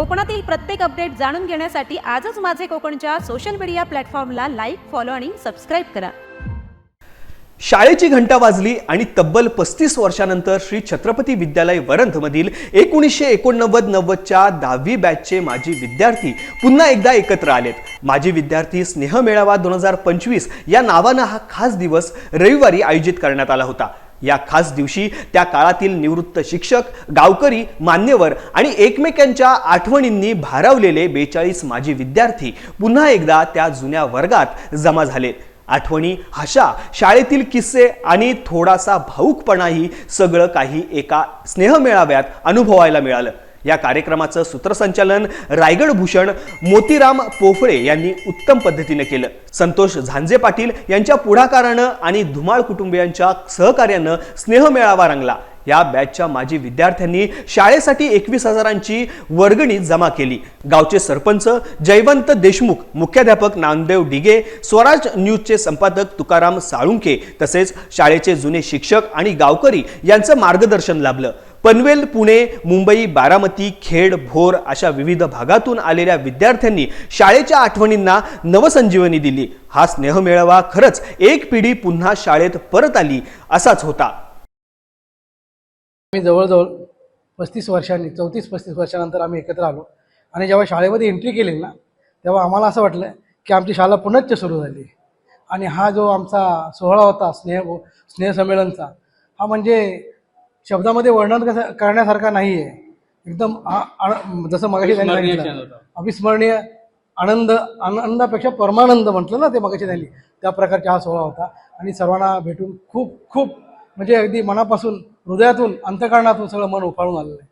कोकणातील प्रत्येक अपडेट जाणून घेण्यासाठी आजच माझे कोकणच्या सोशल मीडिया प्लॅटफॉर्मला लाईक फॉलो आणि सबस्क्राईब करा. शाळेची घंटा वाजली आणि तब्बल पस्तीस वर्षानंतर श्री छत्रपती विद्यालय वरंधमधील एकोणीसशे एकोणनव्वद नव्वदच्या दहावी बॅचचे माजी विद्यार्थी पुन्हा एकदा एकत्र आलेत. माजी विद्यार्थी स्नेह मेळावा दोन हजार पंचवीस या नावानं हा खास दिवस रविवारी आयोजित करण्यात आला होता. या खास दिवशी त्या काळातील निवृत्त शिक्षक गावकरी मान्यवर आणि एकमेकांच्या आठवणींनी भारावलेले बेचाळीस माजी विद्यार्थी पुन्हा एकदा त्या जुन्या वर्गात जमा झालेत आठवणी हशा शाळेतील किस्से आणि थोडासा भाऊकपणाही सगळं काही एका स्नेहमेळाव्यात अनुभवायला मिळालं. या कार्यक्रमाचं सूत्रसंचालन रायगड भूषण मोतीराम पोफळे यांनी उत्तम पद्धतीने केलं. संतोष झांजे पाटील यांच्या पुढाकारानं आणि धुमाळ कुटुंबियांच्या सहकार्यानं स्नेह मेळावा रंगला. या बॅचच्या माजी विद्यार्थ्यांनी शाळेसाठी एकवीस हजारांची वर्गणी जमा केली. गावचे सरपंच जयवंत देशमुख मुख्याध्यापक नामदेव डिगे स्वराज न्यूजचे संपादक तुकाराम साळुंके तसेच शाळेचे जुने शिक्षक आणि गावकरी यांचं मार्गदर्शन लाभलं. पनवेल पुणे मुंबई बारामती खेड भोर अशा विविध भागातून आलेल्या विद्यार्थ्यांनी शाळेच्या आठवणींना नवसंजीवनी दिली. हा स्नेह मेळावा खरंच एक पिढी पुन्हा शाळेत परत आली असाच होता. आम्ही जवळजवळ पस्तीस वर्षांनी चौतीस पस्तीस वर्षानंतर आम्ही एकत्र आलो. आणि जेव्हा शाळेमध्ये एंट्री केली ना तेव्हा आम्हाला असं वाटलं की आमची शाळा पुनश्च सुरू झाली. आणि हा जो आमचा सोहळा होता स्नेह स्नेहसंमेलनचा हा म्हणजे शब्दामध्ये वर्णन कसं करण्यासारखा नाही आहे एकदम जसं मगाशी त्यांनी अविस्मरणीय आनंद आनंदापेक्षा परमानंद म्हटलं ना ते मगाशी त्यांनी. त्या प्रकारचा हा सोहळा होता. आणि सर्वांना भेटून खूप खूप म्हणजे अगदी मनापासून हृदयातून अंतकरणातून सगळं मन उफाळून आलेलं आहे.